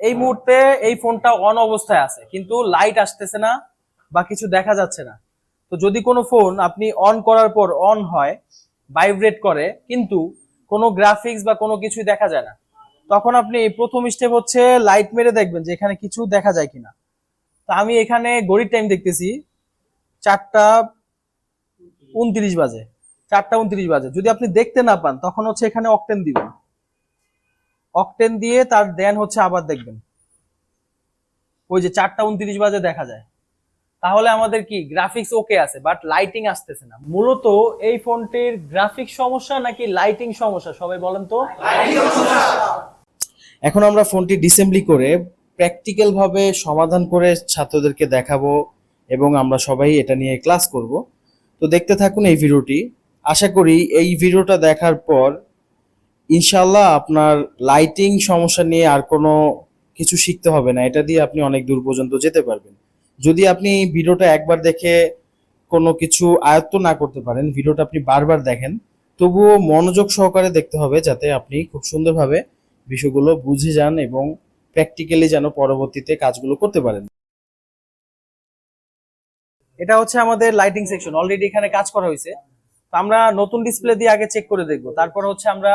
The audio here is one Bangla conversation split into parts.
এই মুহূর্তে এই ফোনটা অন অবস্থায় আছে, কিন্তু লাইট আসতেছে না বা কিছু দেখা যাচ্ছে না। তো যদি কোনো ফোন আপনি অন করার পর অন হয় ভাইব্রেট করে, কিন্তু কোনো গ্রাফিক্স বা কোনো কিছুই দেখা যায় না, তখন আপনি প্রথম স্টেপ হচ্ছে লাইট মেরে দেখবেন যে এখানে কিছু দেখা যায় কিনা। তো আমি এখানে ঘড়ির টাইম দেখতেছি, চারটা উনত্রিশ বাজে, চারটা উনত্রিশ বাজে। যদি আপনি দেখতে না পান, তখন হচ্ছে এখানে অকটেন দিবেন। অকটেন দিয়ে তার দেন হচ্ছে আবার দেখবেন। ওই যে চারটা উনত্রিশ বাজে দেখা যায়। তাহলে আমাদের কি গ্রাফিক্স ওকে আছে বাট লাইটিং আসতেছে না। মূলত এই ফোনটির গ্রাফিক্স সমস্যা নাকি লাইটিং সমস্যা? সবাই বলেন তো। এখন আমরা ফোনটি ডিসেম্বলি করে প্র্যাকটিক্যাল ভাবে সমাধান করে ছাত্রদেরকে দেখাবো এবং আমরা সবাই এটা নিয়ে ক্লাস করব। তো দেখতে থাকুন এই ভিডিওটি। আশা করি এই ভিডিওটা দেখার পর ইনশাল্লাহ আপনার লাইটিং সমস্যা নিয়ে আর কোনো কিছু শিখতে হবে না। এটা দিয়ে আপনি অনেক দূর পর্যন্ত যেতে পারবেন। যদি আপনি ভিডিওটা একবার দেখে কোনো কিছু আয়ত্ত না করতে পারেন, ভিডিওটা আপনি বারবার দেখেন, তবুও মনোযোগ সহকারে দেখতে হবে যাতে আপনি খুব সুন্দরভাবে বিষয়গুলো বুঝে যান এবং প্র্যাকটিক্যালি যেন পরবর্তীতে কাজগুলো করতে পারেন। এটা হচ্ছে আমাদের লাইটিং সেকশন অলরেডি এখানে কাজ করা হয়েছে। আমরা নতুন ডিসপ্লে দিয়ে আগে চেক করে দেখব। তারপর হচ্ছে আমরা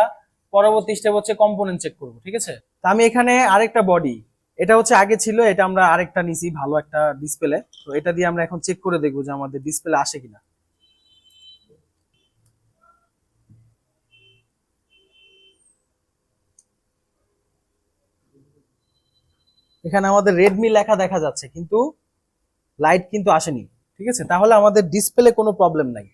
পরবর্তী স্টেপ হচ্ছে কম্পোনেন্ট চেক করব, ঠিক আছে? তো আমি এখানে আরেকটা বডি এটা হচ্ছে আগে ছিল, এটা আমরা আরেকটা নিছি, ভালো একটা ডিসপ্লে তো এটা দিয়ে আমরা এখন চেক করে দেখব যে আমাদের ডিসপ্লে আসে কিনা। এখানে আমাদের রেডমি লেখা দেখা যাচ্ছে, কিন্তু লাইট কিন্তু আসেনি, ঠিক আছে? তাহলে আমাদের ডিসপ্লে কোনো প্রবলেম নাই।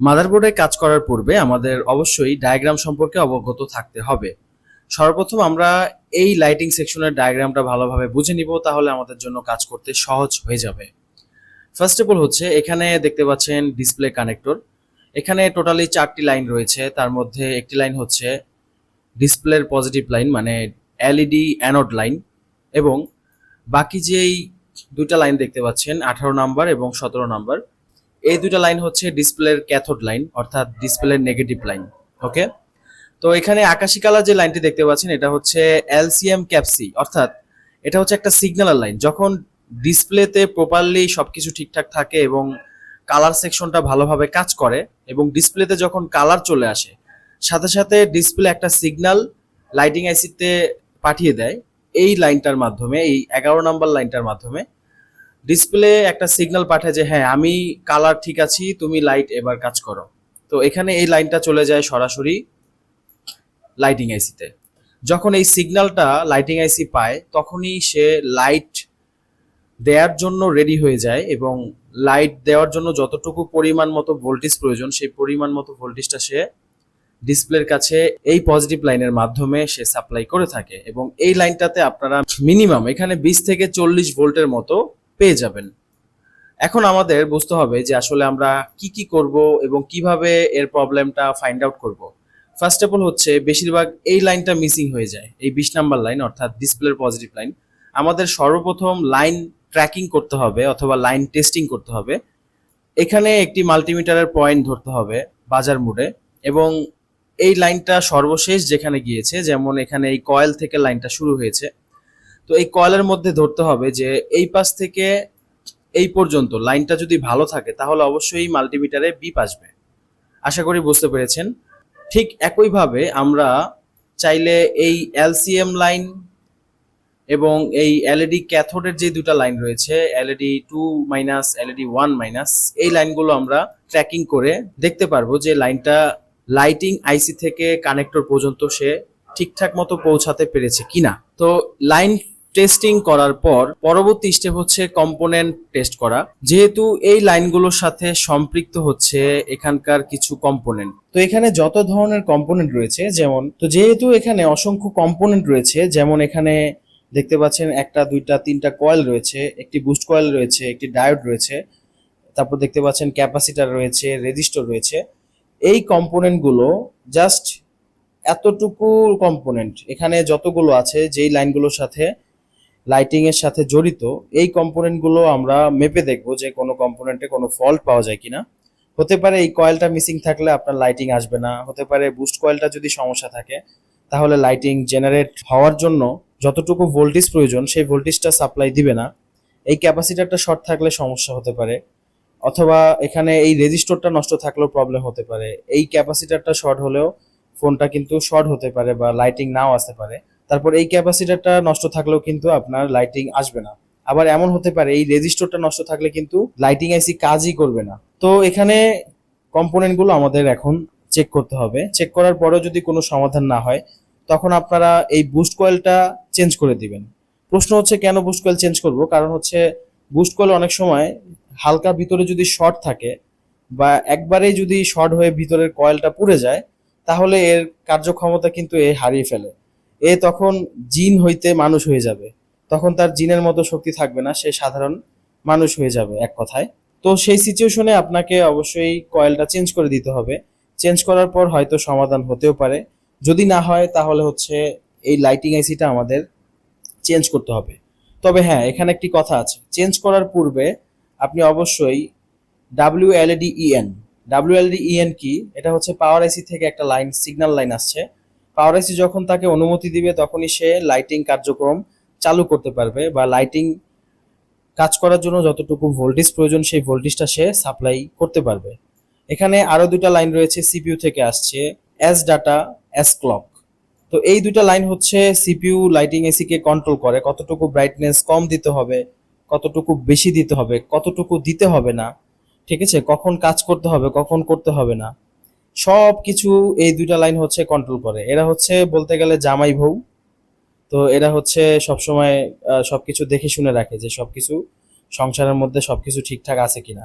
মাদারবোর্ডে কাজ করার পূর্বে আমাদের অবশ্যই ডায়াগ্রাম সম্পর্কে অবগত থাকতে হবে। সর্বপ্রথম আমরা এই লাইটিং সেকশনের ডায়াগ্রামটা ভালোভাবে বুঝে নিব, তাহলে আমাদের জন্য কাজ করতে সহজ হয়ে যাবে। ফার্স্ট অফ অল হচ্ছে, এখানে দেখতে পাচ্ছেন ডিসপ্লে কানেক্টর এখানে টোটালি চারটি লাইন রয়েছে, তার মধ্যে একটি লাইন হচ্ছে ডিসপ্লের পজিটিভ লাইন মানে এলইডি অ্যানোড লাইন এবং বাকি যেই দুইটা লাইন দেখতে পাচ্ছেন, আঠারো নাম্বার এবং সতেরো নাম্বার এই দুইটা লাইন হচ্ছে ডিসপ্লের ক্যাথোড লাইন অর্থাৎ ডিসপ্লের নেগেটিভ লাইন ওকে তো এখানে আকাশি কালার যে লাইনটি দেখতে পাচ্ছেন, এটা হচ্ছে এলসিএম ক্যাপসি অর্থাৎ এটা হচ্ছে একটা সিগন্যাল লাইন যখন ডিসপ্লেতে প্রপারলি সবকিছু ঠিকঠাক থাকে এবং কালার সেকশনটা ভালোভাবে কাজ করে, এবং ডিসপ্লেতে যখন কালার চলে আসে, সাথে সাথে ডিসপ্লে একটা সিগন্যাল লাইটিং আইসিতে পাঠিয়ে দেয়, এই লাইনটার মাধ্যমে, এই এগারো নাম্বার লাইনটার মাধ্যমে। ডিসপ্লে একটা সিগন্যাল পাঠায় যে হ্যাঁ আমি কালার ঠিক আছি, তুমি লাইট এবার কাজ করো। তো এখানে এই লাইনটা চলে যায় সরাসরি লাইটিং আইসিতে যখন এই সিগন্যালটা লাইটিং আইসি পায়, তখনই সে লাইট দেওয়ার জন্য রেডি হয়ে যায় এবং লাইট দেওয়ার জন্য যতটুকু পরিমাণ মতো ভোল্টেজ প্রয়োজন, সেই পরিমাণ মতো ভোল্টেজটা সে ডিসপ্লের কাছে এই পজিটিভ লাইনের মাধ্যমে সে সাপ্লাই করে থাকে। এবং এই লাইনটাতে আপনারা মিনিমাম এখানে বিশ থেকে চল্লিশ ভোল্টের মতো পেয়ে যাবেন। এখন আমাদের বুঝতে হবে যে আসলে আমরা কি কি করব এবং কীভাবে এর প্রবলেমটা ফাইন্ড আউট করব। ফার্স্ট অফ অল হচ্ছে বেশিরভাগ এই লাইনটা মিসিং হয়ে যায়, এই বিশ নাম্বার লাইন অর্থাৎ ডিসপ্লের পজিটিভ লাইন আমাদের সর্বপ্রথম লাইন ট্র্যাকিং করতে হবে অথবা লাইন টেস্টিং করতে হবে। এখানে একটি মাল্টিমিটারের পয়েন্ট ধরতে হবে বাজার মোডে এবং এই লাইনটা সর্বশেষ যেখানে গিয়েছে, যেমন এখানে এই কয়েল থেকে লাইনটা শুরু হয়েছে। তো এই কয়েলের মধ্যে ধরতে হবে যে এই পাশ থেকে এই পর্যন্ত লাইনটা যদি ভালো থাকে, তাহলে অবশ্যই মাল্টিমিটারে বিপ আসবে আশা করি বুঝতে পেরেছেন। ঠিক একইভাবে আমরা চাইলে এই এলসিএম লাইন এবং এই এলইডি ক্যাথোডের যে দুটো লাইন রয়েছে LED two minus LED one minus এই লাইনগুলো আমরা ট্র্যাকিং করে দেখতে পারব যে লাইনটা লাইটিং আইসি থেকে কানেক্টর পর্যন্ত সে ঠিকঠাক মতো পৌঁছাতে পেরেছে কিনা। তো লাইন টেস্টিং করার পর পরবর্তী স্টেপ হচ্ছে কম্পোনেন্ট টেস্ট করা। যেহেতু এই লাইনগুলোর সাথে সম্পৃক্ত হচ্ছে এখানকার কিছু কম্পোনেন্ট তো এখানে যত ধরনের কম্পোনেন্ট রয়েছে, যেমন, তো যেহেতু এখানে অসংখ্য কম্পোনেন্ট রয়েছে, যেমন এখানে দেখতে পাচ্ছেন একটা, দুইটা, তিনটা কয়েল রয়েছে, একটি বুস্ট কয়েল রয়েছে, একটি ডায়োড রয়েছে, তারপর দেখতে পাচ্ছেন ক্যাপাসিটার রয়েছে রেজিস্টর রয়েছে। এই কম্পোনেন্টগুলো জাস্ট এতটুকু কম্পোনেন্ট এখানে যতগুলো আছে, যেই লাইনগুলোর সাথে লাইটিং এর সাথে জড়িত, এই কম্পোনেন্টগুলো আমরা মেপে দেখব যে কোনো কম্পোনেন্টে কোনো ফল্ট পাওয়া যায় কিনা। হতে পারে এই কয়েলটা মিসিং থাকলে আপনার লাইটিং আসবে না। হতে পারে বুস্ট কয়েলটা যদি সমস্যা থাকে, তাহলে লাইটিং জেনারেট হওয়ার জন্য যতটুকু ভোল্টেজ প্রয়োজন, সেই ভোল্টেজটা সাপ্লাই দিবে না। এই ক্যাপাসিটারটা শর্ট থাকলে সমস্যা হতে পারে। অথবা এখানে এই রেজিস্টরটা নষ্ট থাকলেও প্রবলেম হতে পারে। এই ক্যাপাসিটারটা শর্ট হলেও ফোনটা কিন্তু শর্ট হতে পারে বা লাইটিং নাও আসতে পারে। তারপর এই ক্যাপাসিটারটা নষ্ট থাকলেও কিন্তু আপনার লাইটিং আসবে না। আবার এমন হতে পারে, এই রেজিস্টরটা নষ্ট থাকলে কিন্তু লাইটিং আইসি কাজই করবে না। তো এখানে কম্পোনেন্টগুলো আমাদের এখন চেক করতে হবে। চেক করার পরেও যদি কোনো সমাধান না হয়, তখন আপনারা এই বুস্ট কয়েলটা চেঞ্জ করে দিবেন। প্রশ্ন হচ্ছে, কেন বুস্ট কয়েল চেঞ্জ করব? কারণ হচ্ছে বুস্ট কয়েল অনেক সময় হালকা ভিতরে যদি শর্ট থাকে বা একবারেই যদি শর্ট হয়ে ভিতরের কয়েলটা পুড়ে যায়, তাহলে এর কার্যক্ষমতা কিন্তু এ হারিয়ে ফেলে। এ তখন জিন হইতে মানুষ হয়ে যাবে। তখন তার জিনের মতো শক্তি থাকবে না, সে সাধারণ মানুষ হয়ে যাবে এক কথায়। তো সেই সিচুয়েশনে আপনাকে অবশ্যই কয়েলটা চেঞ্জ করে দিতে হবে। চেঞ্জ করার পর হয়তো সমাধান হতেও পারে। যদি না হয়, তাহলে হচ্ছে এই লাইটিং আইসিটা আমাদের চেঞ্জ করতে হবে। তবে হ্যাঁ এখানে একটি কথা আছে। চেঞ্জ করার পূর্বে আপনি অবশ্যই W LED EN W LED EN কি? এটা হচ্ছে পাওয়ার আইসি থেকে একটা লাইন সিগন্যাল লাইন আসছে। পাওয়ার আইসি যখন তাকে অনুমতি দিবে, তখনই সে লাইটিং কার্যক্রম চালু করতে পারবে বা লাইটিং কাজ করার জন্য যতটুকু ভোল্টেজ প্রয়োজন, সেই ভোল্টেজটা সে সাপ্লাই করতে পারবে। এখানে আরও দুটা লাইন রয়েছে সিপিইউ থেকে আসছে এস ডাটা এস ক্লক তো এই দুটা লাইন হচ্ছে সিপিইউ লাইটিং এসি কে কন্ট্রোল করে, কতটুকু ব্রাইটনেস কম দিতে হবে, কতটুকু বেশি দিতে হবে, কতটুকু দিতে হবে না, ঠিক আছে? কখন কাজ করতে হবে, কখন করতে হবে না। সব কিছু এই দুইটা লাইন হচ্ছে কন্ট্রোল করে। এরা হচ্ছে বলতে গেলে জামাই বউ। তো এরা হচ্ছে সবসময় সবকিছু দেখে শুনে রাখে যে সবকিছু সংসারের মধ্যে সবকিছু ঠিকঠাক আছে কিনা।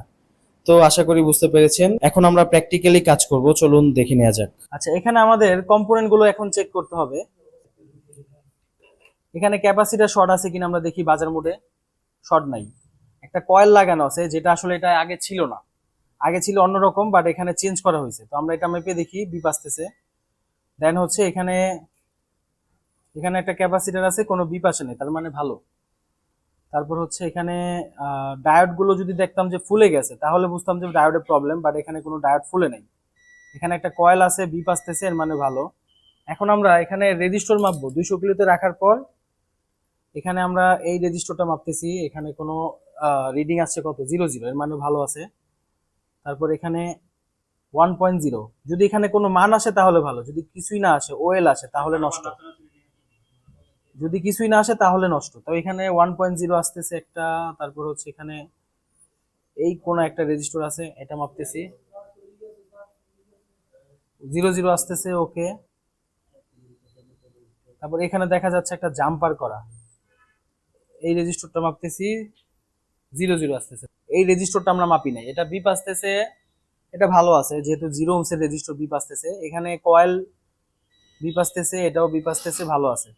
তো আশা করি বুঝতে পেরেছেন। এখন আমরা প্র্যাকটিক্যালি কাজ করব, চলুন দেখে নেওয়া যাক। আচ্ছা এখানে আমাদের কম্পোনেন্টগুলো এখন চেক করতে হবে। এখানে ক্যাপাসিটার শর্ট আছে কিনা আমরা দেখি বাজার মোডে। শর্ট নাই। একটা কয়েল লাগানো আছে, যেটা আসলে এটা আগে ছিল না। আগে ছিল অন্যরকম বাট এখানে চেঞ্জ করা হয়েছে। তো আমরা এটা মেপে দেখি বিপ আসতেছে দেন হচ্ছে এখানে এখানে একটা ক্যাপাসিটার আছে, কোনো বিপ আসে নেই, তার মানে ভালো। তারপর হচ্ছে এখানে ডায়োডগুলো যদি দেখতাম যে ফুলে গেছে, তাহলে বুঝতাম যে ডায়োডের প্রবলেম বাট এখানে কোনো ডায়োড ফুলে নেই। এখানে একটা কয়েল আছে বিপ আসতেছে এর মানে ভালো। এখন আমরা এখানে রেজিস্টর মাপবো। দুইশো কিলোতে রাখার পর, এখানে আমরা এই রেজিস্টরটা মাপতেছি। এখানে কোনো রিডিং আসছে কত? জিরো জিরো এর মানে ভালো আছে। তারপর এখানে ওয়ান পয়েন্ট জিরো যদি এখানে কোনো মান আসে তাহলে ভালো, যদি কিছুই না আসে ওয়েল আসে, তাহলে নষ্ট। যদি কিছুই না আসে তাহলে নষ্ট। তো এখানে ওয়ান পয়েন্ট জিরো আসতেছে একটা, তারপর হচ্ছে এখানে এই কোন একটা রেজিস্টার আছে, এটা মাপতেছি। জিরো জিরো আসতেছে ওকে তারপর এখানে দেখা যাচ্ছে একটা জাম্পার করা। এই রেজিস্টারটা মাপতেছি। জিরো জিরো আসতেছে। এই রেজিস্টারটা আমরা মাপি নাই। এটা বিপ আসতেছে, এটা ভালো আছে, যেহেতু জিরো ওমসের রেজিস্টার বিপ আসতেছে। এখানে কয়েল বিপ আসতেছে, এটাও বিপ আসতেছে, ভালো আছে।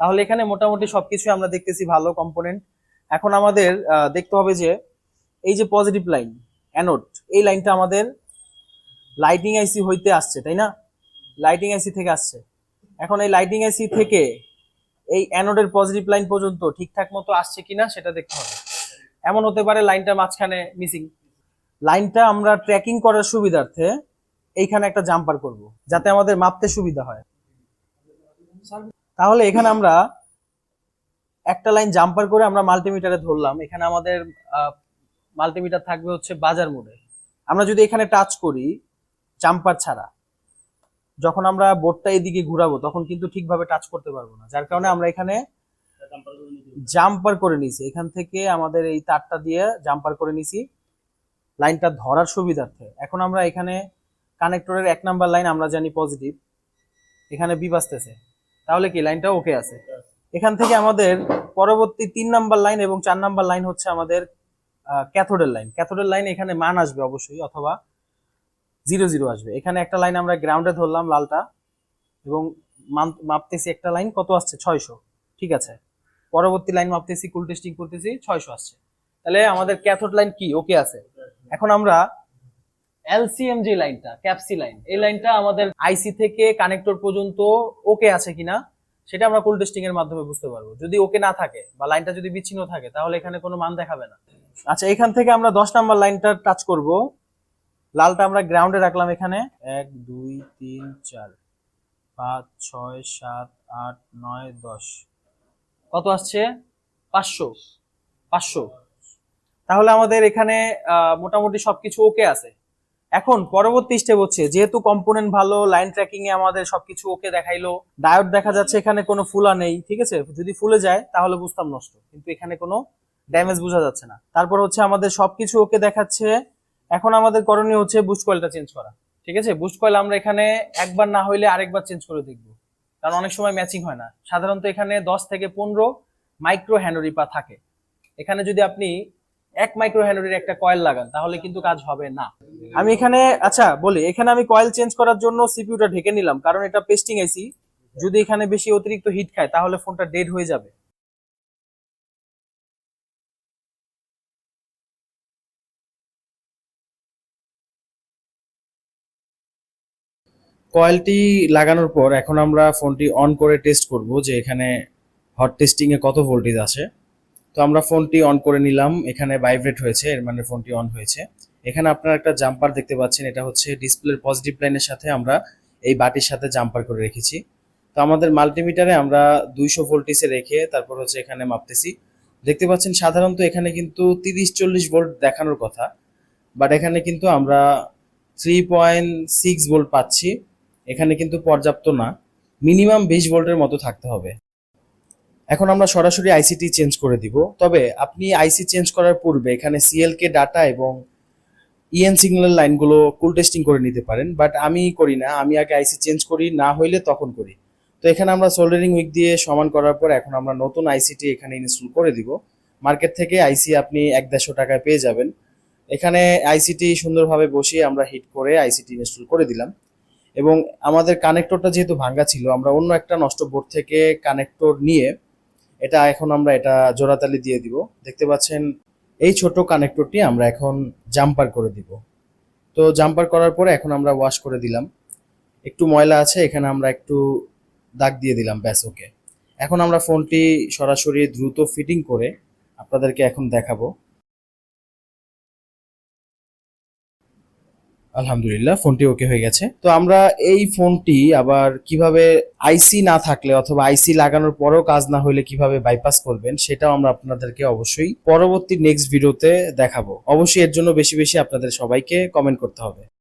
তাহলে এখানে মোটামুটি সবকিছু আমরা দেখতেছি, ভালো কম্পোনেন্ট এখন আমাদের দেখতে হবে যে, এই যে পজিটিভ লাইন অ্যানোড এই লাইনটা আমাদের লাইটিং আইসি হইতে আসছে, তাই না? লাইটিং আইসি থেকে আসছে। এখন এই লাইটিং আইসি থেকে এই অ্যানোডের পজিটিভ লাইন পর্যন্ত ঠিকঠাক মতো আসছে কিনা, সেটা দেখতে হবে। এমন হতে পারে লাইনটা মাঝখানে মিসিং লাইনটা আমরা ট্র্যাকিং করার সুবিধার্থে এইখানে একটা জাম্পার করব, যাতে আমাদের মাপতে সুবিধা হয়। তাহলে এখানে আমরা একটা লাইন জাম্পার করে আমরা মাল্টিমিটারে ধরলাম। এখানে আমাদের মাল্টিমিটার থাকবে হচ্ছে বাজার মোডে। আমরা যদি এখানে টাচ করি জাম্পার ছাড়া, যখন আমরা বোর্ডটা এদিকে ঘুরাবো, তখন কিন্তু ঠিকভাবে টাচ করতে পারব না। যার কারণে আমরা এখানে জাম্পার করে নিছি এখান থেকে আমাদের এই তারটা দিয়ে জাম্পার করে নিছি লাইনটা ধরার সুবিধার্থে। এখন আমরা এখানে কানেক্টরের এক নাম্বার লাইন আমরা জানি পজিটিভ এখানে বি বাজতেছে তাহলে কি লাইনটা ওকে আছে? এখান থেকে আমাদের পরবর্তী তিন নাম্বার লাইন এবং চার নাম্বার লাইন হচ্ছে আমাদের ক্যাথোডের লাইন ক্যাথোডের লাইন এখানে মান আসবে অবশ্যই, অথবা জিরো জিরো আসবে। এখানে একটা লাইন আমরা গ্রাউন্ডে ধরলাম লালটা, এবং মাপতেছি একটা লাইন কত আসছে? ছয়শো। ঠিক আছে? পরবর্তী লাইন মাপতেছি কুল টেস্টিং করতেছি, ছয়শো আসছে। তাহলে আমাদের ক্যাথোড লাইন কি? ওকে আছে। এখন আমরা এলসিএম যে লাইনটা ক্যাপসি লাইন এই লাইনটা আমাদের আইসি থেকে কানেক্টর পর্যন্ত ওকে আছে কিনা, সেটা আমরা কুল টেস্টিং এর মাধ্যমে বুঝতে পারব। যদি ওকে না থাকে বা লাইনটা যদি বিচ্ছিন্ন থাকে, তাহলে এখানে কোনো মান দেখাবে না। আচ্ছা এখান থেকে আমরা দশ নাম্বার লাইনটা টাচ করব। লালটা আমরা গ্রাউন্ডে রাখলাম এখানে। এক, দুই, তিন, চার, পাঁচ, ছয়, সাত, আট, নয়, দশ। কত আসছে? পাঁচশো। পাঁচশো। তাহলে আমাদের এখানে মোটামুটি সবকিছু ওকে আছে। এখন পরবর্তী স্টেপ হচ্ছে, যেহেতু কম্পোনেন্ট ভালো লাইন ট্র্যাকিং এ আমাদের সবকিছু ওকে দেখাইলো ডায়োড দেখা যাচ্ছে, এখানে কোনো ফুলা নেই, ঠিক আছে? যদি ফুলে যায়, তাহলে বুঝতাম নষ্ট, কিন্তু এখানে কোনো ড্যামেজ বোঝা যাচ্ছে না। তারপর হচ্ছে আমাদের সবকিছু ওকে দেখাচ্ছে। এখন আমাদের করণীয় হচ্ছে বুস্ট কয়েলটা চেঞ্জ করা, ঠিক আছে? বুস্ট কয়েল আমরা এখানে একবার না হইলে আরেকবার চেঞ্জ করে দেখব। কারণ অনেক সময় ম্যাচিং হয় না। সাধারণত এখানে দশ থেকে পনেরো মাইক্রো হ্যান্ডরিপা থাকে। এখানে যদি আপনি এক মাইক্রো হ্যান্ডরির একটা কয়েল লাগান, তাহলে কিন্তু কাজ হবে না। আমি এখানে আচ্ছা বলি, এখানে আমি কয়েল চেঞ্জ করার জন্য সিপিউটা ঢেকে নিলাম, কারণ এটা পেস্টিং আইসি যদি এখানে বেশি অতিরিক্ত হিট খায়, তাহলে ফোনটা ডেড হয়ে যাবে। কয়েলটি লাগানোর পর এখন আমরা ফোনটি অন করে টেস্ট করব যে এখানে হট টেস্টিং এ কত ভোল্টেজ আছে। তো আমরা ফোনটি অন করে নিলাম, এখানে ভাইব্রেট হয়েছে, এর মানে ফোনটি অন হয়েছে। এখানে আপনারা একটা জাম্পার দেখতে পাচ্ছেন, এটা হচ্ছে ডিসপ্লের পজিটিভ লাইনের সাথে আমরা এই বাটির সাথে জাম্পার করে রেখেছি। তো আমাদের মাল্টিমিটারে আমরা দুইশো ভোল্টেজে রেখে তারপর হচ্ছে এখানে মাপতেছি। দেখতে পাচ্ছেন সাধারণত এখানে কিন্তু তিরিশ চল্লিশ ভোল্ট দেখানোর কথা, বাট এখানে কিন্তু আমরা থ্রি পয়েন্ট সিক্স ভোল্ট পাচ্ছি। এখানে কিন্তু পর্যাপ্ত না। মিনিমাম বিশ ভোল্টের মতো থাকতে হবে। এখন আমরা সরাসরি আইসিটি চেঞ্জ করে দিব। তবে আপনি আইসি চেঞ্জ করার পূর্বে এখানে সিএলকে ডাটা এবং ইএন সিগন্যাল লাইনগুলো কুল টেস্টিং করে নিতে পারেন। বাট আমি করি না। আমি আগে আইসি চেঞ্জ করি, না হইলে তখন করি। তো এখানে আমরা সোল্ডারিং উইক দিয়ে সমান করার পর এখন আমরা নতুন আইসিটি এখানে ইনস্টল করে দিব। মার্কেট থেকে আইসি আপনি এক দেড়শো টাকায় পেয়ে যাবেন। এখানে আইসিটি সুন্দরভাবে বসিয়ে আমরা হিট করে আইসিটি ইনস্টল করে দিলাম। এবং আমাদের কানেক্টরটা যেহেতু ভাঙ্গা ছিল, আমরা অন্য একটা নষ্ট বোর্ড থেকে কানেক্টর নিয়ে এটা এখন আমরা এটা জোড়াতালি দিয়ে দিব। দেখতে পাচ্ছেন, এই ছোট কানেক্টরটি আমরা এখন জাম্পার করে দিব। তো জাম্পার করার পরে এখন আমরা ওয়াশ করে দিলাম। একটু ময়লা আছে, এখানে আমরা একটু দাগ দিয়ে দিলাম, ব্যাস ওকে এখন আমরা ফোনটি সরাসরি দ্রুত ফিটিং করে আপনাদেরকে এখন দেখাবো। আলহামদুলিল্লাহ, ফোনটি ওকে হয়ে গেছে। তো আমরা এই ফোনটি আবার কীভাবে আইসি না থাকলে অথবা আইসি লাগানোর পরেও কাজ না হলে কীভাবে বাইপাস করবেন, সেটাও আমরা আপনাদেরকে অবশ্যই পরবর্তী নেক্সট ভিডিওতে দেখাবো। অবশ্যই এর জন্য বেশি বেশি আপনাদের সবাইকে কমেন্ট করতে হবে।